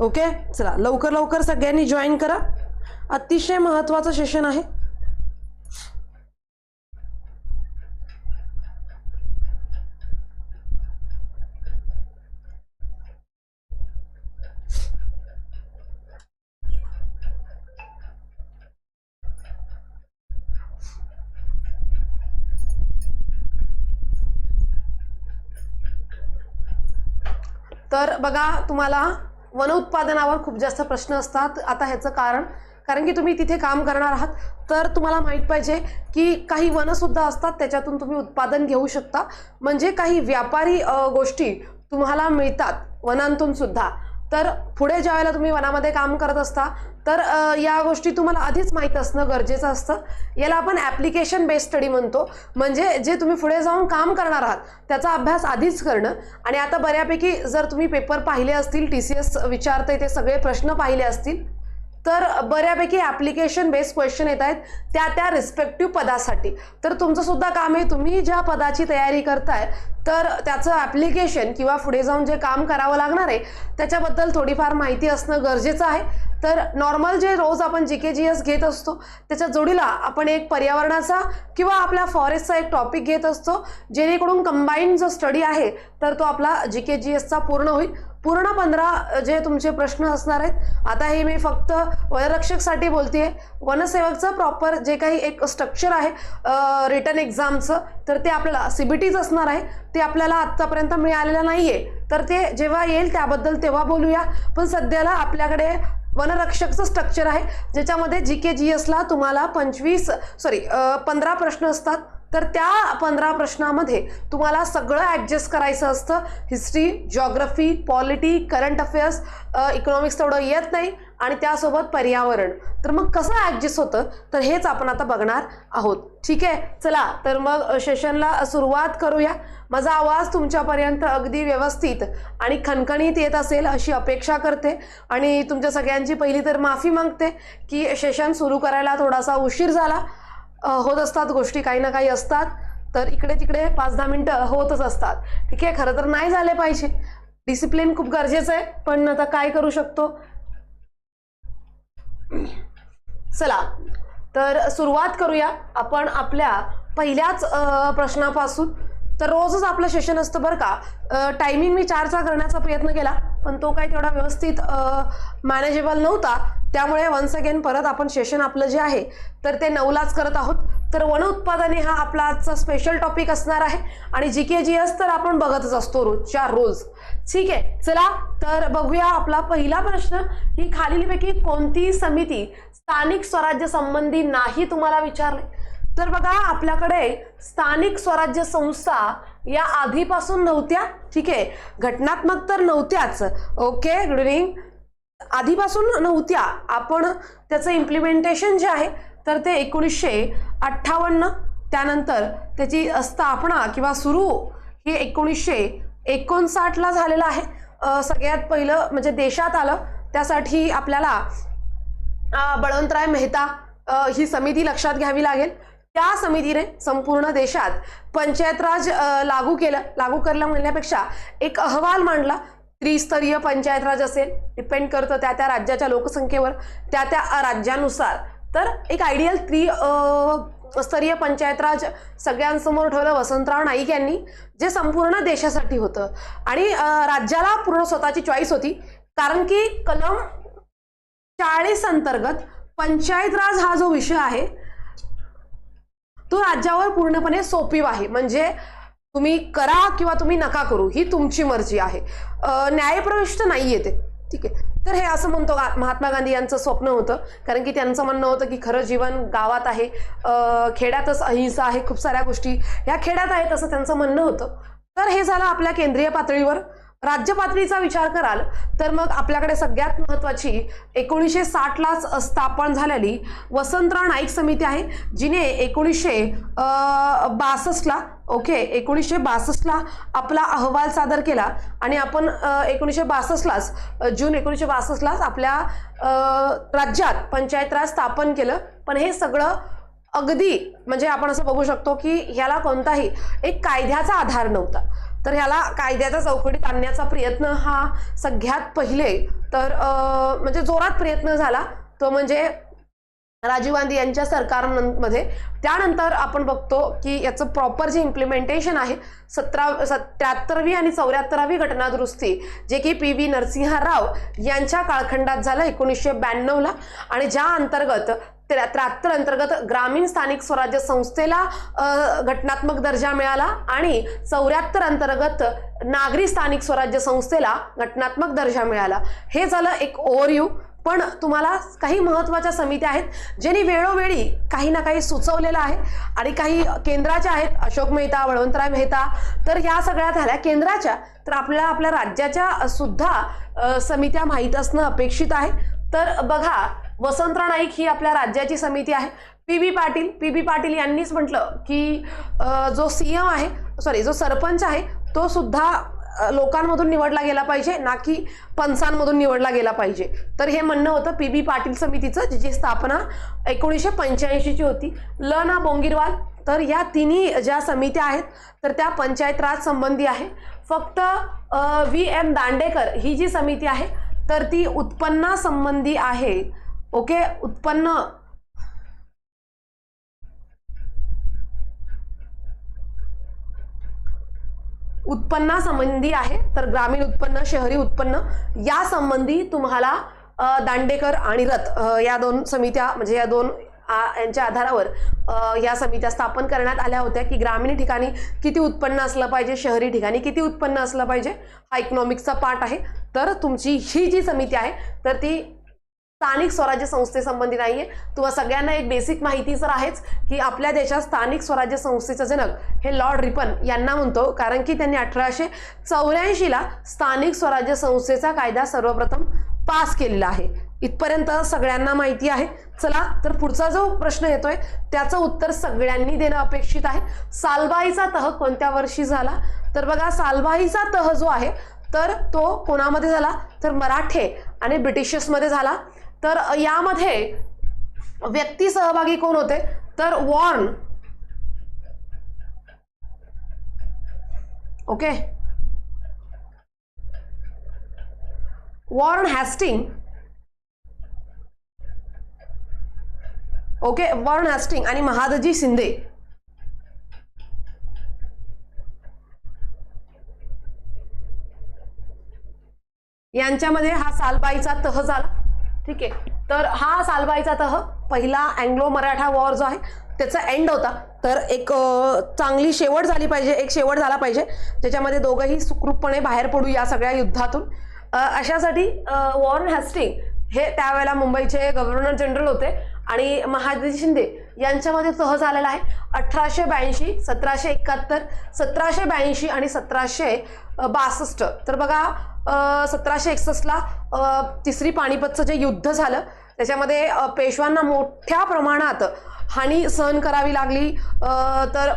Okay? चला लवकर लवकर सगळ्यांनी जॉईन करा. अतिशय महत्त्वाचं सेशन आहे. तर बघा तुम्हाला वन उत्पादनावर खूप जास्त प्रश्न असतात. आता ह्याचं कारण कारण की तुम्ही तिथे काम करणार आहात तर तुम्हाला माहीत पाहिजे की काही वनसुद्धा असतात त्याच्यातून तुम्ही उत्पादन घेऊ शकता. म्हणजे काही व्यापारी गोष्टी तुम्हाला मिळतात वनांतून सुद्धा तर पुढे ज्या वेळेला तुम्ही वनामध्ये काम करत असता तर या गोष्टी तुम्हाला आधीच माहीत असणं गरजेचं असतं. याला आपण ॲप्लिकेशन बेस्ड स्टडी म्हणतो. म्हणजे जे तुम्ही पुढे जाऊन काम करणार आहात त्याचा अभ्यास आधीच करणं. आणि आता बऱ्यापैकी जर तुम्ही पेपर पाहिले असतील टी सी एस विचारते ते सगळे प्रश्न पाहिले असतील तर बऱ्यापैकी ॲप्लिकेशन बेस्ड क्वेश्चन येत आहेत त्या त्या रिस्पेक्टिव्ह पदासाठी. तर तुमचं सुद्धा काम आहे तुम्ही ज्या पदाची तयारी करताय तर त्याचं ॲप्लिकेशन किंवा पुढे जाऊन जे काम करावं लागणार आहे त्याच्याबद्दल थोडीफार माहिती असणं गरजेचं आहे. तर नॉर्मल जे रोज आपण जी के जी एस घेत असतो त्याच्या जोडीला आपण एक पर्यावरणाचा किंवा आपल्या फॉरेस्टचा एक टॉपिक घेत असतो जेणेकरून कंबाईन जो स्टडी आहे तर तो आपला जी के जी एसचा पूर्ण होईल. पूर्ण पंधरा जे तुमचे प्रश्न असणार आहेत आता हे मी फक्त वनरक्षकसाठी बोलतेय. वनसेवकचं प्रॉपर जे काही एक स्ट्रक्चर आहे रिटर्न एक्झामचं तर ते आपल्याला सी बी टीच असणार आहे ते आपल्याला आत्तापर्यंत मिळालेलं नाही आहे तर ते जेव्हा येईल त्याबद्दल तेव्हा बोलूया. पण सध्याला आपल्याकडे वनरक्षकचं स्ट्रक्चर आहे ज्याच्यामध्ये जी के जी एसला तुम्हाला पंचवीस सॉरी पंधरा प्रश्न असतात. तर त्या पंधरा प्रश्नामध्ये तुम्हाला सगळं ॲडजस्ट करायचं असतं. History geography polity current affairs economics तेवढं येत नाही आणि त्यासोबत पर्यावरण. तर मग कसं ॲडजस्ट होतं? तर हेच आपण आता बघणार आहोत. ठीक आहे? चला तर मग सेशनला सुरुवात करूया. माझा आवाज तुमच्यापर्यंत अगदी व्यवस्थित आणि खणखणीत येत असेल अशी अपेक्षा करते. आणि तुमच्या सगळ्यांची पहिली तर माफी मागते की सेशन सुरू करायला थोडासा उशीर झाला. होत असतात गोष्टी काही ना काही असतात तर इकडे तिकडे पाच दहा मिनटं होतच असतात. ठीक आहे खरं तर नाही झाले पाहिजे. डिसिप्लिन खूप गरजेचं आहे पण आता काय करू शकतो? चला तर सुरुवात करूया आपण आपल्या पहिल्याच प्रश्नापासून. तर रोजच आपलं सेशन असतं बरं का. टायमिंग मी चारचा करण्याचा प्रयत्न केला पण तो काही तेवढा व्यवस्थित मॅनेजेबल नव्हता. त्यामुळे वन्स अगेन परत आपण सेशन आपलं जे आहे तर ते नऊलाच करत आहोत. तर वन उत्पादने हा आपला आजचा स्पेशल टॉपिक असणार आहे. आणि जी के जी एस तर आपण बघतच असतो रोजच्या रोज. ठीक आहे चला तर बघूया आपला पहिला प्रश्न ही खालीलपैकी कोणती समिती स्थानिक स्वराज्य संबंधी नाही तुम्हाला विचारले? तर बघा आपल्याकडे स्थानिक स्वराज्य संस्था या आधीपासून नव्हत्या. ठीक आहे? घटनात्मक तर नव्हत्याच. ओके गुड इव्हनिंग आधीपासून नव्हत्या. आपण त्याचं इम्प्लिमेंटेशन जे आहे तर ते एकोणीसशे अठ्ठावन्न त्यानंतर त्याची स्थापना किंवा सुरू ही एकोणीसशे एकोणसाठला झालेलं आहे. सगळ्यात पहिलं म्हणजे देशात आलं. त्यासाठी आपल्याला बळवंतराय मेहता ही समिती लक्षात घ्यावी लागेल. त्या समितीने संपूर्ण देशात पंचायत राज लागू केलं. लागू करलं म्हणण्यापेक्षा एक अहवाल मांडला. त्रिस्तरीय पंचायत राज असेल डिपेंड करतं त्या त्या राज्याच्या लोकसंख्येवर त्या त्या राज्यानुसार. तर एक आयडियल त्रि स्तरीय पंचायत राज सगळ्यांसमोर ठेवलं वसंतराव नाईक यांनी जे संपूर्ण देशासाठी होतं. आणि राज्याला पूर्ण स्वतःची चॉईस होती. कारण की कलम चाळीस अंतर्गत पंचायत राज हा जो विषय आहे तो राज्यावर पूर्णपणे सोपीव आहे म्हणजे तुम्ही करा किंवा तुम्ही नका करू ही तुमची मर्जी आहे. न्यायप्रविष्ट नाही येते ठीक आहे. तर हे असं म्हणतो महात्मा गांधी यांचं स्वप्न होतं. कारण की त्यांचं म्हणणं होतं की खरं जीवन गावात आहे. खेड्यातच अहिंसा आहे खूप साऱ्या गोष्टी या खेड्यात आहेत असं त्यांचं म्हणणं होतं. तर हे झालं आपल्या केंद्रीय पातळीवर. राज्य पातळीचा विचार कराल तर मग आपल्याकडे सगळ्यात महत्वाची एकोणीसशे साठलाच स्थापन झालेली वसंतराव नाईक समिती आहे जिने एकोणीसशे बासष्टला ओके एकोणीसशे बासष्टला आपला अहवाल सादर केला आणि आपण एकोणीसशे बासष्टलाच जून एकोणीसशे बासष्टलाच आपल्या राज्यात पंचायत राज स्थापन केलं. पण हे सगळं अगदी म्हणजे आपण असं बघू शकतो की ह्याला कोणताही एक कायद्याचा आधार नव्हता. तर ह्याला कायद्याच्या चौकटीत आणण्याचा प्रयत्न हा सगळ्यात पहिले तर म्हणजे जोरात प्रयत्न झाला. तो म्हणजे राजीव गांधी यांच्या सरकारमध्ये. त्यानंतर आपण बघतो की याचं प्रॉपर जे इम्प्लिमेंटेशन आहे सतरा त्र्याहत्तरवी आणि चौऱ्याहत्तरावी घटनादुरुस्ती जे की पी व्ही नरसिंह राव यांच्या काळखंडात झालं एकोणीसशे ब्याण्णवला. आणि ज्या अंतर्गत त्र्याहत्तर अंतर्गत ग्रामीण स्थानिक स्वराज्य संस्थेला घटनात्मक दर्जा मिळाला आणि चौऱ्याहत्तर अंतर्गत नागरी स्थानिक स्वराज्य संस्थेला घटनात्मक दर्जा मिळाला. हे झालं एक ओव्हरव्ह्यू पण तुम्हाला काही महत्त्वाच्या समित्या आहेत ज्यांनी वेळोवेळी काही ना काही सुचवलेलं आहे आणि काही केंद्राच्या आहेत अशोक मेहता बळवंतराय मेहता. तर या सगळ्या झाल्या केंद्राच्या. तर आपल्याला आपल्या राज्याच्या सुद्धा समित्या माहीत असणं अपेक्षित आहे. तर बघा वसंतराव नाईक ही आपल्या राज्याची समिती आहे. P B Patil P B Patil यांनीच म्हटलं की जो सी एम आहे सॉरी जो सरपंच आहे तो सुद्धा लोकांमधून निवडला गेला पाहिजे ना की पंचांमधून निवडला गेला पाहिजे. तर हे म्हणणं होतं पी बी पाटील समितीचं जिची स्थापना एकोणीसशे पंच्याऐंशीची होती. ल ना बोंगिरवाल तर या तिन्ही ज्या समित्या आहेत तर त्या पंचायत राज संबंधी आहे. फक्त व्ही एम दांडेकर ही जी समिती आहे तर ती उत्पन्नासंबंधी आहे. ओके उत्पन्न. उत्पन्नासंबंधी आहे तर ग्रामीण उत्पन्न शहरी उत्पन्न या संबंधी तुम्हाला दांडेकर आणि रथ या दोन समित्या म्हणजे या दोन यांच्या आधारावर या समित्या स्थापन करण्यात आल्या होत्या की ग्रामीण ठिकाणी किती उत्पन्न असलं पाहिजे शहरी ठिकाणी किती उत्पन्न असलं पाहिजे हा इकॉनॉमिक्सचा पार्ट आहे. तर तुमची ही जी समिती आहे तर ती स्थानिक स्वराज्य संस्थेसंबंधी नाहीये. तुम्हा सगळ्यांना एक बेसिक माहिती तर आहेच की आपल्या देशात स्थानिक स्वराज्य संस्थेचं जनक हे लॉर्ड रिपन यांना म्हणतो. कारण की त्यांनी अठराशे चौऱ्याऐंशीला स्थानिक स्वराज्य संस्थेचा कायदा सर्वप्रथम पास केलेला आहे. इथपर्यंत सगळ्यांना माहिती आहे. चला तर पुढचा जो प्रश्न येतोय त्याचं उत्तर सगळ्यांनी देणं अपेक्षित आहे. सालबाईचा तह कोणत्या वर्षी झाला? तर बघा सालबाईचा तह जो आहे तर तो कोणामध्ये झाला? तर मराठे आणि ब्रिटिशर्समध्ये झाला. तर यामध्ये व्यक्ती सहभागी कोण होते? तर Warren. Okay? Warren Hastings. Okay? Warren Hastings आणि महादजी शिंदे. यांच्यामध्ये हा सालबाईचा तह झाला. ठीक आहे. तर हा सालबाईचा तह पहिला अँग्लो मराठा वॉर जो आहे त्याचा एंड होता. तर एक चांगली शेवट झाली पाहिजे एक शेवट झाला पाहिजे. ज्याच्यामध्ये दोघंही सुखरूपपणे बाहेर पडू या सगळ्या युद्धातून. अशासाठी वॉर्न हॅस्टिंग हे त्यावेळेला मुंबईचे गव्हर्नर जनरल होते. आणि महादजी शिंदे यांच्यामध्ये तह झालेला आहे. अठराशे ब्याऐंशी सतराशे एकाहत्तर सतराशे ब्याऐंशी आणि सतराशे बासष्ट. तर बघा सतराशे एकसष्टला तिसरी पानिपतचं जे युद्ध झालं त्याच्यामध्ये पेशवांना मोठ्या प्रमाणात हानी सहन करावी लागली. तर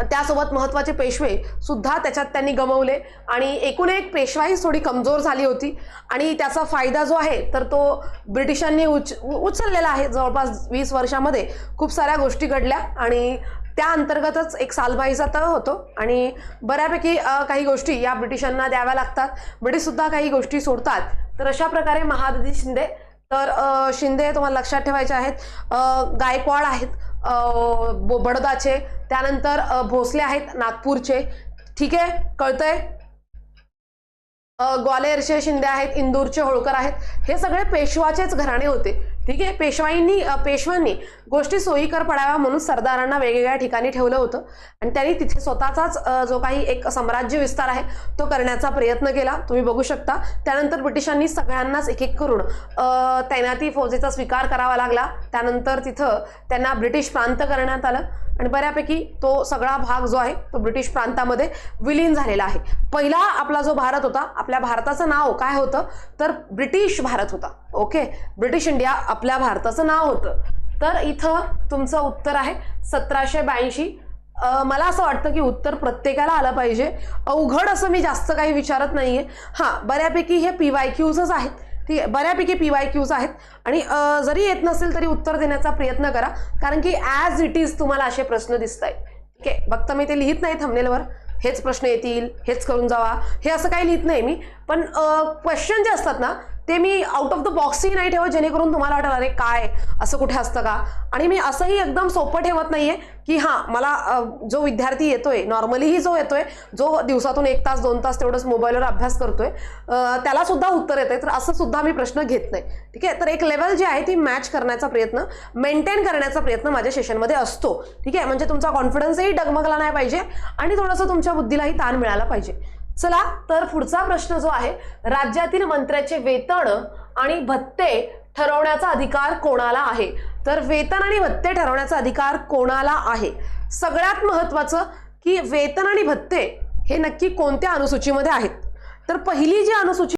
त्यासोबत महत्त्वाचे पेशवे सुद्धा त्याच्यात त्यांनी गमवले. आणि एकूण एक पेशवाही थोडी कमजोर झाली होती. आणि त्याचा फायदा जो आहे तर तो ब्रिटिशांनी उच उचललेला आहे. जवळपास वीस वर्षामध्ये खूप साऱ्या गोष्टी घडल्या. आणि त्या अंतर्गतच एक सालबाईचा तळ होतो. आणि बऱ्यापैकी काही गोष्टी या ब्रिटिशांना द्याव्या लागतात. ब्रिटिशसुद्धा काही गोष्टी सोडतात. तर अशा प्रकारे महादजी शिंदे तर शिंदे तुम्हाला लक्षात ठेवायचे आहेत. गायकवाड आहेत. बडोदाचे त्यानंतर भोसले आहेत नागपूरचे. ठीक आहे? कळतंय? ग्वालेरचे शिंदे आहेत इंदूरचे होळकर आहेत. हे सगळे पेशवाचेच घराणे होते. ठीक आहे? पेशवाईंनी पेशवांनी गोष्टी सोयीकर पडाव्या म्हणून सरदारांना वेगवेगळ्या ठिकाणी ठेवलं होतं. आणि त्यांनी तिथे स्वतःचाच जो काही एक साम्राज्य विस्तार आहे तो करण्याचा प्रयत्न केला. तुम्ही बघू शकता. त्यानंतर ब्रिटिशांनी सगळ्यांनाच एक एक करून तैनाती फौजेचा स्वीकार करावा लागला. त्यानंतर तिथं त्यांना ब्रिटिश प्रांत करण्यात आलं. आणि बऱ्यापैकी तो सगळा भाग जो आहे तो ब्रिटिश प्रांतामध्ये विलीन झालेला आहे. पहिला आपला जो भारत होता आपल्या भारताचं नाव काय होतं? तर ब्रिटिश भारत होता. ओके? ब्रिटिश इंडिया आपल्या भारताचं नाव होतं. तर इथं तुमचं उत्तर आहे सतराशे ब्याऐंशी. मला असं वाटतं की उत्तर प्रत्येकाला आलं पाहिजे. अवघड असं मी जास्त काही विचारत नाहीये. हां बऱ्यापैकी हे पी वाय क्यूजच आहेत. ठीक आहे बऱ्यापैकी पी वाय क्यूज आहेत. आणि जरी येत नसेल तरी उत्तर देण्याचा प्रयत्न करा. कारण की ॲज इट इज तुम्हाला असे प्रश्न दिसत आहेत ठीक आहे? फक्त मी ते लिहित नाही थंबनेलवर हेच प्रश्न येतील हेच करून जावा. हे असं काही लिहित नाही मी. पण क्वेश्चन जे असतात ना ते मी आउट ऑफ द बॉक्सही नाही ठेवत जेणेकरून तुम्हाला वाटेल अरे काय? असं कुठे असतं का? आणि मी असंही एकदम सोपं ठेवत नाहीये की हां मला जो विद्यार्थी येतोय नॉर्मलीही जो येतोय जो दिवसातून एक तास दोन तास तेवढंच मोबाईलवर अभ्यास करतोय त्याला सुद्धा उत्तर येते तर असं सुद्धा मी प्रश्न घेत नाही. ठीक आहे? तर एक लेवल जी आहे ती मॅच करण्याचा प्रयत्न मेंटेन करण्याचा प्रयत्न माझ्या सेशनमध्ये असतो. ठीक आहे? म्हणजे तुमचा कॉन्फिडन्सही डगमगला नाही पाहिजे आणि थोडंसं तुमच्या बुद्धीलाही ताण मिळाला पाहिजे. चला तर पुढचा प्रश्न जो आहे राज्यातील मंत्र्याचे वेतन आणि भत्ते ठरवण्याचा अधिकार कोणाला आहे? तर वेतन आणि भत्ते ठरवण्याचा अधिकार कोणाला आहे? सगळ्यात महत्वाचं की वेतन आणि भत्ते हे नक्की कोणत्या अनुसूचीमध्ये आहेत? तर पहिली जी अनुसूची